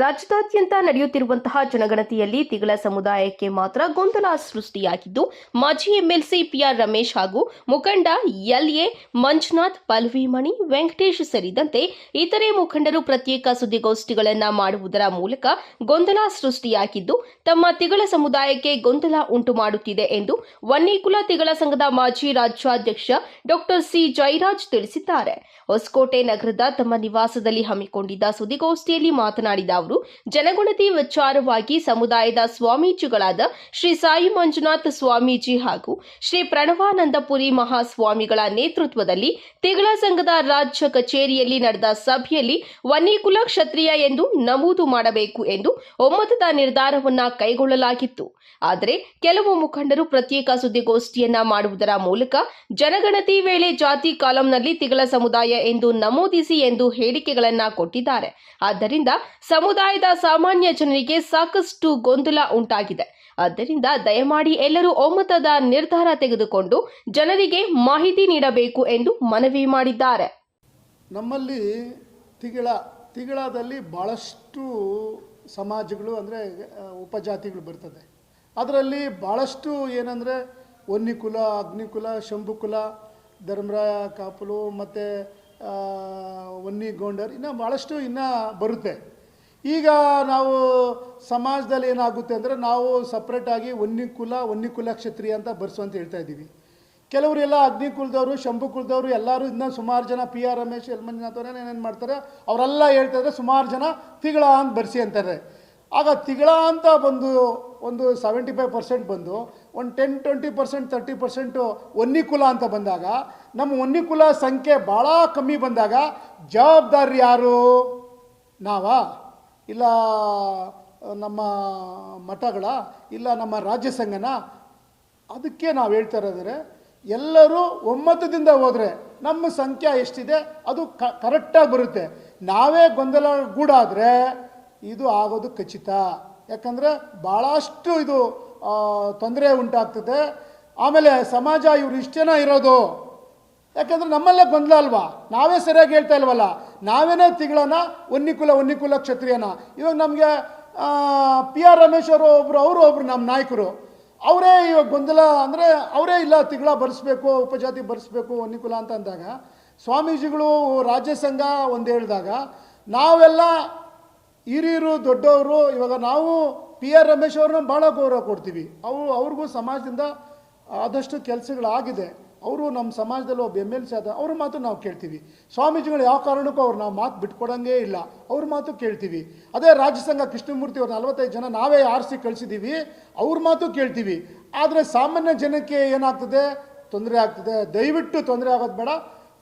ರಾಜ್ಯದಾದ್ಯಂತ ನಡೆಯುತ್ತಿರುವಂತಹ ಜನಗಣತಿಯಲ್ಲಿ ತಿಗಳ ಸಮುದಾಯಕ್ಕೆ ಮಾತ್ರ ಗೊಂದಲ ಸೃಷ್ಟಿಯಾಗಿದ್ದು, ಮಾಜಿ ಎಂಎಲ್ಸಿ ಪಿಆರ್ ರಮೇಶ್ ಹಾಗೂ ಮುಖಂಡ ಎಲ್ಎ ಮಂಜುನಾಥ್, ಪಲ್ವಿಮಣಿ, ವೆಂಕಟೇಶ್ ಸೇರಿದಂತೆ ಇತರೆ ಮುಖಂಡರು ಪ್ರತ್ಯೇಕ ಸುದ್ದಿಗೋಷ್ಠಿಗಳನ್ನು ಮಾಡುವುದರ ಮೂಲಕ ಗೊಂದಲ ಸೃಷ್ಟಿಯಾಗಿದ್ದು, ತಮ್ಮ ತಿಗಳ ಸಮುದಾಯಕ್ಕೆ ಗೊಂದಲ ಉಂಟು ಮಾಡುತ್ತಿದೆ ಎಂದು ವನ್ನಿಕುಲ ತಿಗಳ ಸಂಘದ ಮಾಜಿ ರಾಜ್ಯಾಧ್ಯಕ್ಷ ಡಾಕ್ಟರ್ ಸಿ. ಜಯರಾಜ್ ತಿಳಿಸಿದ್ದಾರೆ. ಹೊಸಕೋಟೆ ನಗರದ ತಮ್ಮ ನಿವಾಸದಲ್ಲಿ ಹಮ್ಮಿಕೊಂಡಿದ್ದ ಸುದ್ದಿಗೋಷ್ಠಿಯಲ್ಲಿ ಮಾತನಾಡಿದ ಅವರು ಜನಗಣತಿ ವಿಚಾರವಾಗಿ ಸಮುದಾಯದ ಸ್ವಾಮೀಜಿಗಳಾದ ಶ್ರೀ ಸಾಯಿ ಮಂಜುನಾಥ್ ಸ್ವಾಮೀಜಿ ಹಾಗೂ ಶ್ರೀ ಪ್ರಣವಾನಂದಪುರಿ ಮಹಾಸ್ವಾಮಿಗಳ ನೇತೃತ್ವದಲ್ಲಿ ತಿಗಳ ಸಂಘದ ರಾಜ್ಯ ಕಚೇರಿಯಲ್ಲಿ ನಡೆದ ಸಭೆಯಲ್ಲಿ ವನ್ನಿಕುಲ ಕ್ಷತ್ರಿಯ ಎಂದು ನಮೂದು ಮಾಡಬೇಕು ಎಂದು ಒಮ್ಮತದ ನಿರ್ಧಾರವನ್ನ ಕೈಗೊಳ್ಳಲಾಗಿತ್ತು. ಆದರೆ ಕೆಲವು ಮುಖಂಡರು ಪ್ರತ್ಯೇಕ ಸುದ್ದಿಗೋಷ್ಠಿಯನ್ನ ಮಾಡುವುದರ ಮೂಲಕ ಜನಗಣತಿ ವೇಳೆ ಜಾತಿ ಕಾಲಂನಲ್ಲಿ ತಿಗಳ ಸಮುದಾಯ ಎಂದು ನಮೂದಿಸಿ ಎಂದು ಹೇಳಿಕೆಗಳನ್ನ ಕೊಟ್ಟಿದ್ದಾರೆ. ಆದ್ದರಿಂದ ಸಮುದಾಯದ ಸಾಮಾನ್ಯ ಜನರಿಗೆ ಸಾಕಷ್ಟು ಗೊಂದಲ ಉಂಟಾಗಿದೆ. ಆದ್ದರಿಂದ ದಯಮಾಡಿ ಎಲ್ಲರೂ ಒಮ್ಮತದ ನಿರ್ಧಾರ ತೆಗೆದುಕೊಂಡು ಜನರಿಗೆ ಮಾಹಿತಿ ನೀಡಬೇಕು ಎಂದು ಮನವಿ ಮಾಡಿದ್ದಾರೆ. ನಮ್ಮಲ್ಲಿ ತಿಗಳ, ತಿಗಳದಲ್ಲಿ ಭಾಳಷ್ಟು ಸಮಾಜಗಳು ಅಂದರೆ, ಉಪಜಾತಿಗಳು ಬರ್ತದೆ. ಅದರಲ್ಲಿ ಭಾಳಷ್ಟು ಏನಂದರೆ ಒನ್ನಿಕುಲ ಅಗ್ನಿಕುಲ, ಶಂಭುಕುಲ ಧರ್ಮರಾಯ ಕಾಪುಲು ಮತ್ತು ಒನ್ನಿಗೊಂಡರ್ ಇನ್ನು ಭಾಳಷ್ಟು ಇನ್ನೂ ಬರುತ್ತೆ. ಈಗ ನಾವು ಸಮಾಜದಲ್ಲಿ ಏನಾಗುತ್ತೆ ಅಂದರೆ ನಾವು ಸಪ್ರೇಟಾಗಿ ಒನ್ನಿಕುಲ ಒನ್ನಿಕುಲ ಕ್ಷತ್ರಿಯ ಅಂತ ಬರ್ಸು ಅಂತ ಹೇಳ್ತಾ ಇದ್ದೀವಿ. ಕೆಲವರೆಲ್ಲ ಅಗ್ನಿಕುಲದವರು ಶಂಭುಕುಲದವರು ಎಲ್ಲರೂ ಇನ್ನೂ ಸುಮಾರು ಜನ P R Ramesh, L Manjunath ಏನೇನು ಮಾಡ್ತಾರೆ, ಅವರೆಲ್ಲ ಹೇಳ್ತಾ ಇದ್ದಾರೆ ಸುಮಾರು ಜನ ತಿಗಳ ಅಂತ ಬರ್ಸಿ ಅಂತಾರೆ ಆಗ ತಿಗಳ ಅಂತ ಬಂದು ಒಂದು ಸೆವೆಂಟಿ ಫೈವ್ ಪರ್ಸೆಂಟ್ ಬಂದು, ಒಂದು ten twenty percent thirty percent ಒನ್ನಿಕುಲ ಅಂತ ಬಂದಾಗ, ನಮ್ಮ ಒನ್ನಿಕುಲ ಸಂಖ್ಯೆ ಭಾಳ ಕಮ್ಮಿ ಬಂದಾಗ ಜವಾಬ್ದಾರಿ ಯಾರು? ನಾವಾ? ಇಲ್ಲ ನಮ್ಮ ಮಠಗಳ, ಇಲ್ಲ ನಮ್ಮ ರಾಜ್ಯ ಸಂಘನ, ಅದಕ್ಕೆ ನಾವು ಹೇಳ್ತಾ ಇರೋದ್ರೆ ಎಲ್ಲರೂ ಒಮ್ಮತದಿಂದ ಹೋದರೆ ನಮ್ಮ ಸಂಖ್ಯೆ ಎಷ್ಟಿದೆ, ಅದು ಕ ಕರೆಕ್ಟಾಗಿ ಬರುತ್ತೆ. ನಾವೇ ಗೊಂದಲ ಗೂಡಾದರೆ ಇದು ಆಗೋದು ಖಚಿತ. ಯಾಕಂದರೆ ಭಾಳಷ್ಟು ಇದು ತೊಂದರೆ ಉಂಟಾಗ್ತದೆ. ಆಮೇಲೆ ಸಮಾಜ ಇವರು ಇಷ್ಟೇನ ಇರೋದು. ಯಾಕಂದ್ರೆ ನಮ್ಮಲ್ಲೇ ಗೊಂದಲ ಅಲ್ವಾ? ನಾವೇ ಸರಿಯಾಗಿ ಹೇಳ್ತಾ ಇಲ್ವಲ್ಲ? ನಾವೇನೇ ತಿಗಳನ ಒನ್ನಿಕುಲ ಒನ್ನಿಕುಲ ಕ್ಷತ್ರಿಯನ. ಇವಾಗ ನಮಗೆ ಪಿ ಆರ್ ರಮೇಶ್ ಅವರು ಒಬ್ರು ಅವರು ಒಬ್ರು ನಮ್ಮ ನಾಯಕರು. ಅವರೇ ಇವಾಗ ಗೊಂದಲ ಅಂದರೆ ಅವರೇ ಇಲ್ಲ, ತಿಂಗಳ ಬರೆಸ್ಬೇಕು, ಉಪಜಾತಿ ಬರೆಸ್ಬೇಕು ಒನ್ನಿಕುಲ ಅಂತ ಅಂದಾಗ ಸ್ವಾಮೀಜಿಗಳು ರಾಜ್ಯ ಸಂಘ ಒಂದು ಹೇಳಿದಾಗ ನಾವೆಲ್ಲ ಹಿರಿಯರು, ದೊಡ್ಡವರು, ಇವಾಗ ನಾವು ಪಿ ಆರ್ ರಮೇಶ್ ಅವ್ರನ್ನ ಭಾಳ ಗೌರವ ಕೊಡ್ತೀವಿ. ಅವರು ಅವ್ರಿಗೂ ಸಮಾಜದಿಂದ ಆದಷ್ಟು ಕೆಲಸಗಳಾಗಿದೆ. ಅವರು ನಮ್ಮ ಸಮಾಜದಲ್ಲಿ ಒಬ್ಬ ಎಂ ಎಲ್ ಸಿ ಆದ ಅವ್ರ ಮಾತು ನಾವು ಕೇಳ್ತೀವಿ. ಸ್ವಾಮೀಜಿಗಳು ಯಾವ ಕಾರಣಕ್ಕೂ ಅವ್ರು ನಾವು ಮಾತು ಬಿಟ್ಕೊಡಂಗೇ ಇಲ್ಲ. ಅವ್ರ ಮಾತು ಕೇಳ್ತೀವಿ. ಅದೇ ರಾಜ್ಯ ಕೃಷ್ಣಮೂರ್ತಿ ಅವ್ರು ನಲವತ್ತೈದು ಜನ ನಾವೇ ಆರಿಸಿ ಕಳಿಸಿದ್ದೀವಿ ಅವ್ರ ಮಾತು ಕೇಳ್ತೀವಿ. ಆದರೆ ಸಾಮಾನ್ಯ ಜನಕ್ಕೆ ಏನಾಗ್ತದೆ? ತೊಂದರೆ ಆಗ್ತದೆ. ದಯವಿಟ್ಟು ತೊಂದರೆ ಆಗೋದು ಬೇಡ.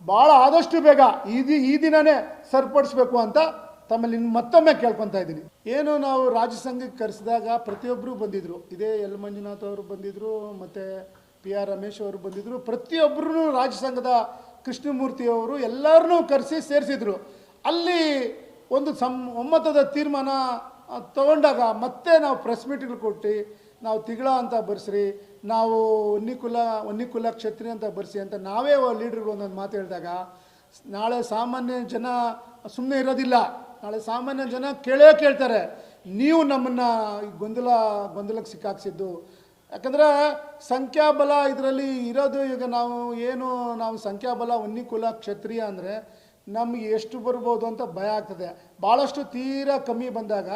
ಭಾಳ ಆದಷ್ಟು ಬೇಗ ಈ ಈ ದಿನನೇ ಸರಿಪಡಿಸ್ಬೇಕು ಅಂತ ತಮ್ಮಲ್ಲಿ ಮತ್ತೊಮ್ಮೆ ಕೇಳ್ಕೊತಾ ಇದ್ದೀನಿ. ಏನು ನಾವು ರಾಜ್ಯ ಸಂಘಕ್ಕೆ ಕರೆಸಿದಾಗ ಪ್ರತಿಯೊಬ್ಬರು ಬಂದಿದ್ರು. ಇದೇ ಎಲ್ ಮಂಜುನಾಥ್ ಅವರು ಬಂದಿದ್ರು, ಮತ್ತು ಪಿ ಆರ್ ರಮೇಶ್ ಅವರು ಬಂದಿದ್ದರು ಪ್ರತಿಯೊಬ್ಬರೂ ರಾಜ್ಯ ಸಂಘದ ಕೃಷ್ಣಮೂರ್ತಿ ಅವರು ಎಲ್ಲರನ್ನೂ ಕರೆಸಿ ಸೇರಿಸಿದ್ರು. ಅಲ್ಲಿ ಒಂದು ಸಂ, ಒಮ್ಮತದ ತೀರ್ಮಾನ ತಗೊಂಡಾಗ ಮತ್ತೆ ನಾವು ಪ್ರೆಸ್ ಮೀಟ್ಗಳು ಕೊಟ್ಟು, ನಾವು ತಿಗಳ ಅಂತ ಬರ್ಸ್ರಿ, ನಾವು ಒನ್ನಿಕುಲ ಒನ್ನಿಕುಲ ಕ್ಷತ್ರಿ ಅಂತ ಬರ್ಸಿ ಅಂತ ನಾವೇ ಲೀಡ್ರ್ಗಳು ಒಂದೊಂದು ಮಾತು ಹೇಳಿದಾಗ ನಾಳೆ ಸಾಮಾನ್ಯ ಜನ ಸುಮ್ಮನೆ ಇರೋದಿಲ್ಲ. ನಾಳೆ ಸಾಮಾನ್ಯ ಜನ ಕೇಳೇ ಕೇಳ್ತಾರೆ. ನೀವು ನಮ್ಮನ್ನು ಗೊಂದಲ, ಗೊಂದಲಕ್ಕೆ ಸಿಕ್ಕಾಕ್ಸಿದ್ದು. ಯಾಕಂದರೆ ಸಂಖ್ಯಾಬಲ ಇದರಲ್ಲಿ ಇರೋದು ಈಗ ನಾವು ಏನು ನಾವು ಸಂಖ್ಯಾಬಲ ಒನ್ನಿಕುಲ ಕ್ಷತ್ರಿಯ ಅಂದರೆ ನಮಗೆ ಎಷ್ಟು ಬರ್ಬೋದು ಅಂತ ಭಯ ಆಗ್ತದೆ. ಭಾಳಷ್ಟು ತೀರಾ ಕಮ್ಮಿ ಬಂದಾಗ,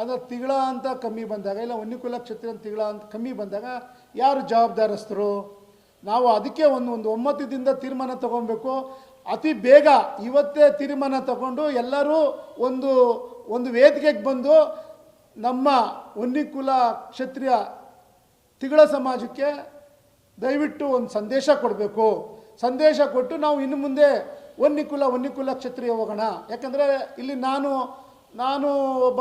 ಅಂದರೆ ತಿಂಗಳ ಅಂತ ಕಮ್ಮಿ ಬಂದಾಗ, ಇಲ್ಲ ಒನ್ನಿಕುಲ ಕ್ಷತ್ರಿಯ ಅಂತ ತಿಂಗಳ ಅಂತ ಕಮ್ಮಿ ಬಂದಾಗ ಯಾರು ಜವಾಬ್ದಾರಸ್ಥರು? ನಾವು ಅದಕ್ಕೆ ಒಂದು ಒಂದು ಒಮ್ಮತದಿಂದ ತೀರ್ಮಾನ ತಗೊಬೇಕು ಅತಿ ಬೇಗ ಇವತ್ತೇ ತೀರ್ಮಾನ ತಗೊಂಡು ಎಲ್ಲರೂ ಒಂದು ಒಂದು ವೇದಿಕೆಗೆ ಬಂದು ನಮ್ಮ ವನ್ನಿಕುಲ ಕ್ಷತ್ರಿಯ ತಿಗಳ ಸಮಾಜಕ್ಕೆ ದಯವಿಟ್ಟು ಒಂದು ಸಂದೇಶ ಕೊಡಬೇಕು. ಸಂದೇಶ ಕೊಟ್ಟು ನಾವು ಇನ್ನು ಮುಂದೆ ಒನ್ನಿಕುಲ ಒನ್ನಿಕುಲ ಕ್ಷತ್ರಿಯ ಹೋಗೋಣ. ಯಾಕಂದರೆ ಇಲ್ಲಿ ನಾನು ನಾನು ಒಬ್ಬ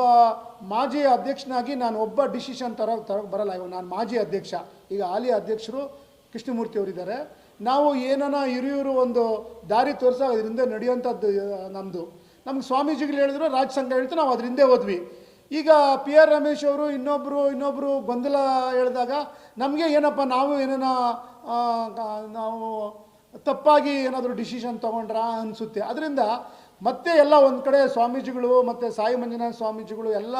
ಮಾಜಿ ಅಧ್ಯಕ್ಷನಾಗಿ ನಾನು ಒಬ್ಬ ಡಿಸಿಷನ್ ತರ ತರೋಕ್ಕೆ ಬರಲ್ಲ. ಇವಾಗ ನಾನು ಮಾಜಿ ಅಧ್ಯಕ್ಷ. ಈಗ ಹಾಲಿ ಅಧ್ಯಕ್ಷರು ಕೃಷ್ಣಮೂರ್ತಿ ಅವರಿದ್ದಾರೆ. ನಾವು ಏನನ ಹಿರಿಯೂರು ಒಂದು ದಾರಿ ತೋರಿಸೋ ಅದರಿಂದ ನಡೆಯುವಂಥದ್ದು ನಮ್ಮದು ನಮ್ಗೆ ಸ್ವಾಮೀಜಿಗಳು ಹೇಳಿದ್ರು, ರಾಜ ಸಂಘ ಹೇಳ್ತು ನಾವು ಅದ್ರ ಹಿಂದೆ ಹೋದ್ವಿ. ಈಗ ಪಿ ಆರ್ ರಮೇಶ್ ಅವರು ಇನ್ನೊಬ್ಬರು ಇನ್ನೊಬ್ಬರು ಗೊಂದಲ ಹೇಳಿದಾಗ ನಮಗೆ ಏನಪ್ಪ, ನಾವು ಏನೇನ ನಾವು ತಪ್ಪಾಗಿ ಏನಾದರೂ ಡಿಸಿಷನ್ ತೊಗೊಂಡ್ರಾ ಅನಿಸುತ್ತೆ. ಅದರಿಂದ ಮತ್ತೆ ಎಲ್ಲ ಒಂದು ಕಡೆ ಸ್ವಾಮೀಜಿಗಳು ಮತ್ತು ಸಾಯಿ ಮಂಜುನಾಥ ಸ್ವಾಮೀಜಿಗಳು ಎಲ್ಲ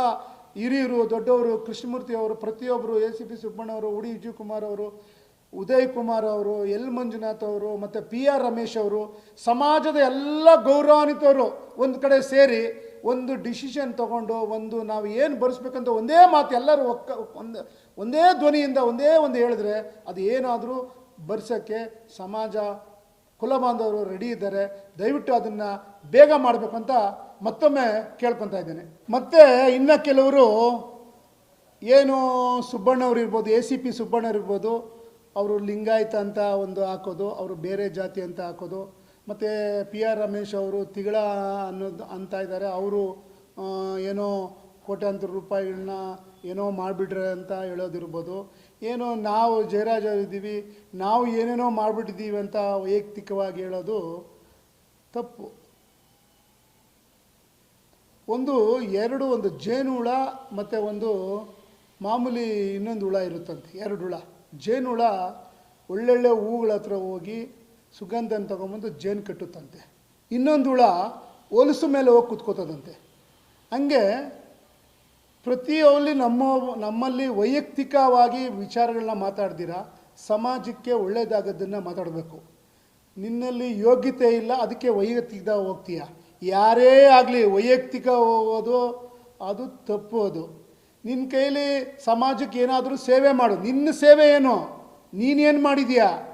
ಹಿರಿಯರು, ದೊಡ್ಡವರು, ಕೃಷ್ಣಮೂರ್ತಿ ಅವರು ಪ್ರತಿಯೊಬ್ಬರು ಎ ಸಿ ಪಿ ಸುಬ್ಬಣ್ಣವರು ಉಡಿ ವಿಜಯ್ ಕುಮಾರ್ ಅವರು, ಉದಯ್ ಕುಮಾರ್ ಅವರು, ಎಲ್ ಮಂಜುನಾಥ್ ಅವರು, ಮತ್ತು ಪಿ ಆರ್ ರಮೇಶ್ ಅವರು, ಸಮಾಜದ ಎಲ್ಲ ಗೌರವಾನ್ವಿತವರು ಒಂದು ಕಡೆ ಸೇರಿ ಒಂದು ಡಿಸಿಷನ್ ತಗೊಂಡು ಒಂದು ನಾವು ಏನು ಬರೆಸ್ಬೇಕಂತ ಒಂದೇ ಮಾತು ಎಲ್ಲರೂ ಒಕ್ಕ ಒಂದು ಒಂದೇ ಧ್ವನಿಯಿಂದ ಒಂದೇ ಒಂದು ಹೇಳಿದ್ರೆ ಅದು ಏನಾದರೂ ಬರ್ಸೋಕ್ಕೆ ಸಮಾಜ ಕುಲ ಬಾಂಧವರು ರೆಡಿ ಇದ್ದಾರೆ. ದಯವಿಟ್ಟು ಅದನ್ನು ಬೇಗ ಮಾಡಬೇಕು ಅಂತ ಮತ್ತೊಮ್ಮೆ ಕೇಳ್ಕೊತಾ ಇದ್ದೇನೆ. ಮತ್ತು ಇನ್ನು ಕೆಲವರು ಏನು ಸುಬ್ಬಣ್ಣವ್ರು ಇರ್ಬೋದು, ಎ ಸಿ ಪಿ ಸುಬ್ಬಣ್ಣವ್ರು ಇರ್ಬೋದು, ಅವರು ಲಿಂಗಾಯತ ಅಂತ ಒಂದು ಹಾಕೋದು, ಅವರು ಬೇರೆ ಜಾತಿ ಅಂತ ಹಾಕೋದು ಮತ್ತು ಪಿ ಆರ್ ರಮೇಶ್ ಅವರು ತಿಗಳ ಅನ್ನೋದು ಅಂತ ಇದ್ದಾರೆ. ಅವರು ಏನೋ ಕೋಟ್ಯಾಂತರ ರೂಪಾಯಿಗಳನ್ನ ಏನೋ ಮಾಡಿಬಿಟ್ರೆ ಅಂತ ಹೇಳೋದಿರ್ಬೋದು. ಏನೋ ನಾವು ಜಯರಾಜ್ ಇದ್ದೀವಿ ನಾವು ಏನೇನೋ ಮಾಡಿಬಿಟ್ಟಿದ್ದೀವಿ ಅಂತ ವೈಯಕ್ತಿಕವಾಗಿ ಹೇಳೋದು ತಪ್ಪು. ಒಂದು, ಎರಡು, ಒಂದು ಜೇನುಹುಳ ಮತ್ತು ಒಂದು ಮಾಮೂಲಿ ಇನ್ನೊಂದು ಹುಳ ಇರುತ್ತಂತೆ, ಎರಡು ಹುಳ. ಜೇನುಹುಳ ಒಳ್ಳೊಳ್ಳೆ ಹೂಗಳ ಹತ್ರ ಹೋಗಿ ಸುಗಂಧನ ತೊಗೊಂಬಂದು ಜೇನು ಕಟ್ಟುತ್ತಂತೆ. ಇನ್ನೊಂದು ಹುಳ ಹೊಲಸು ಮೇಲೆ ಹೋಗಿ ಕುತ್ಕೋತದಂತೆ. ಹಂಗೆ ಪ್ರತಿಯೊಲ್ಲಿ ನಮ್ಮ, ನಮ್ಮಲ್ಲಿ ವೈಯಕ್ತಿಕವಾಗಿ ವಿಚಾರಗಳನ್ನ ಮಾತಾಡ್ದಿರ, ಸಮಾಜಕ್ಕೆ ಒಳ್ಳೆಯದಾಗೋದನ್ನು ಮಾತಾಡಬೇಕು. ನಿನ್ನಲ್ಲಿ ಯೋಗ್ಯತೆ ಇಲ್ಲ, ಅದಕ್ಕೆ ವೈಯಕ್ತಿಕ ಹೋಗ್ತೀಯ. ಯಾರೇ ಆಗಲಿ ವೈಯಕ್ತಿಕ ಹೋಗೋದು ಅದು ತಪ್ಪು ಅದು. ನಿನ್ನ ಕೈಲಿ ಸಮಾಜಕ್ಕೆ ಏನಾದರೂ ಸೇವೆ ಮಾಡು. ನಿನ್ನ ಸೇವೆ ಏನು? ನೀನೇನು ಮಾಡಿದೀಯಾ?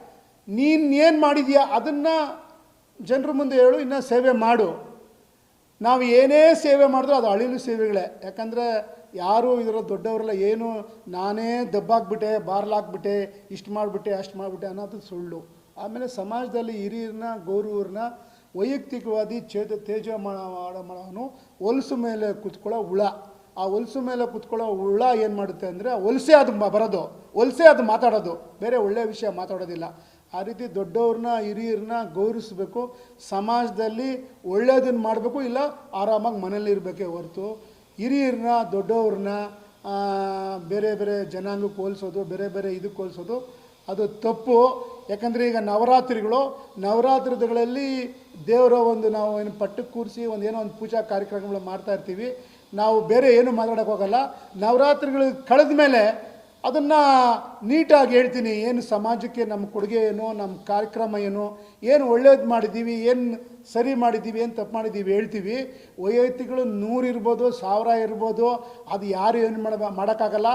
ನೀನು ಏನು ಮಾಡಿದೀಯಾ? ಅದನ್ನು ಜನರ ಮುಂದೆ ಹೇಳು, ಇನ್ನು ಸೇವೆ ಮಾಡು. ನಾವು ಏನೇ ಸೇವೆ ಮಾಡಿದ್ರೂ ಅದು ಅಳಿಲು ಸೇವೆಗಳೇ. ಯಾಕಂದರೆ ಯಾರು ಇದರ ದೊಡ್ಡವರೆಲ್ಲ ಏನು, ನಾನೇ ದಬ್ಬಾಕ್ಬಿಟ್ಟೆ, ಬಾರ್ಲಾಕ್ಬಿಟ್ಟೆ, ಇಷ್ಟು ಮಾಡಿಬಿಟ್ಟೆ, ಅಷ್ಟು ಮಾಡಿಬಿಟ್ಟೆ ಅನ್ನೋದು ಸುಳ್ಳು. ಆಮೇಲೆ ಸಮಾಜದಲ್ಲಿ ಹಿರಿಯರನ್ನ, ಗೌರವರನ್ನ ವೈಯಕ್ತಿಕವಾದಿ ಚೇತ ತೇಜ ಮಾಡೋನು ಹೊಲಸು ಮೇಲೆ ಕುತ್ಕೊಳ್ಳೋ ಹುಳ. ಆ ಹೊಲಸು ಮೇಲೆ ಕುತ್ಕೊಳ್ಳೋ ಹುಳ ಏನು ಮಾಡುತ್ತೆ ಅಂದರೆ, ಹೊಲಸೆ ಅದು ಬರೋದು. ಹೊಲಸೆ ಅದು ಮಾತಾಡೋದು. ಬೇರೆ ಒಳ್ಳೆಯ ವಿಷಯ ಮಾತಾಡೋದಿಲ್ಲ. ಆ ರೀತಿ ದೊಡ್ಡವ್ರನ್ನ, ಹಿರಿಯರನ್ನ ಗೌರವಿಸಬೇಕು. ಸಮಾಜದಲ್ಲಿ ಒಳ್ಳೆಯದನ್ನು ಮಾಡಬೇಕು, ಇಲ್ಲ ಆರಾಮಾಗಿ ಮನೇಲಿ ಇರಬೇಕೇ ಹೊರತು. ಹಿರಿಯರನ್ನ, ದೊಡ್ಡವ್ರನ್ನ ಬೇರೆ ಬೇರೆ ಜನಾಂಗಕ್ಕೆ ಹೋಲಿಸೋದು, ಬೇರೆ ಬೇರೆ ಇದಕ್ಕೆ ಹೋಲಿಸೋದು, ಅದು ತಪ್ಪು. ಯಾಕಂದರೆ ಈಗ ನವರಾತ್ರಿಗಳು, ನವರಾತ್ರಿಗಳಲ್ಲಿ ದೇವರ ಒಂದು ನಾವು ಏನು ಪಟ್ಟಕ್ಕೆ ಕೂರಿಸಿ ಒಂದು ಏನೋ ಒಂದು ಪೂಜಾ ಕಾರ್ಯಕ್ರಮಗಳು ಮಾಡ್ತಾ ಇರ್ತೀವಿ. ನಾವು ಬೇರೆ ಏನು ಮಾತಾಡೋಕ್ಕೋಗಲ್ಲ. ನವರಾತ್ರಿಗಳು ಕಳೆದ ಮೇಲೆ ಅದನ್ನು ನೀಟಾಗಿ ಹೇಳ್ತೀನಿ. ಏನು ಸಮಾಜಕ್ಕೆ ನಮ್ಮ ಕೊಡುಗೆ ಏನು, ನಮ್ಮ ಕಾರ್ಯಕ್ರಮ ಏನು ಏನು ಒಳ್ಳೇದು ಮಾಡಿದ್ದೀವಿ, ಏನು ಸರಿ ಮಾಡಿದ್ದೀವಿ, ಏನು ತಪ್ಪು ಮಾಡಿದ್ದೀವಿ ಹೇಳ್ತೀವಿ. ವೈಯಕ್ತಿಗಳು ನೂರು ಇರ್ಬೋದು, ಸಾವಿರ ಇರ್ಬೋದು, ಅದು ಯಾರು ಏನು ಮಾಡ, ಮಾಡೋಕ್ಕಾಗಲ್ಲ.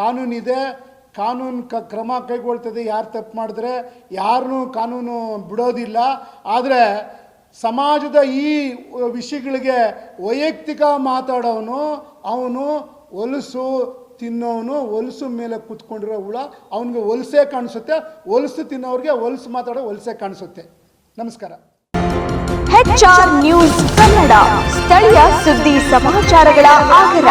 ಕಾನೂನಿದೆ ಕಾನೂನು ಕ, ಕ್ರಮ ಕೈಗೊಳ್ತದೆ ಯಾರು ತಪ್ಪು ಮಾಡಿದ್ರೆ. ಯಾರನ್ನೂ ಕಾನೂನು ಬಿಡೋದಿಲ್ಲ. ಆದರೆ ಸಮಾಜದ ಈ ವಿಷಯಗಳಿಗೆ ವೈಯಕ್ತಿಕ ಮಾತಾಡೋನು, ಅವನು ಹೊಲಸು ತಿನ್ನೋನು ಹೊಲಸು ಮೇಲೆ ಕೂತ್ಕೊಂಡಿರೋ ಹುಳ, ಅವನಿಗೆ ಹೊಲಸೇ ಕಾಣಿಸುತ್ತೆ. ಹೊಲಸು ತಿನ್ನೋರಿಗೆ ಹೊಲಸು ಮಾತಾಡೋ ಹೊಲಸೇ ಕಾಣಿಸುತ್ತೆ. ನಮಸ್ಕಾರ. ನ್ಯೂಸ್ ಕನ್ನಡ, ಸ್ಥಳೀಯ ಸುದ್ದಿ ಸಮಾಚಾರಗಳ ಆಗರ.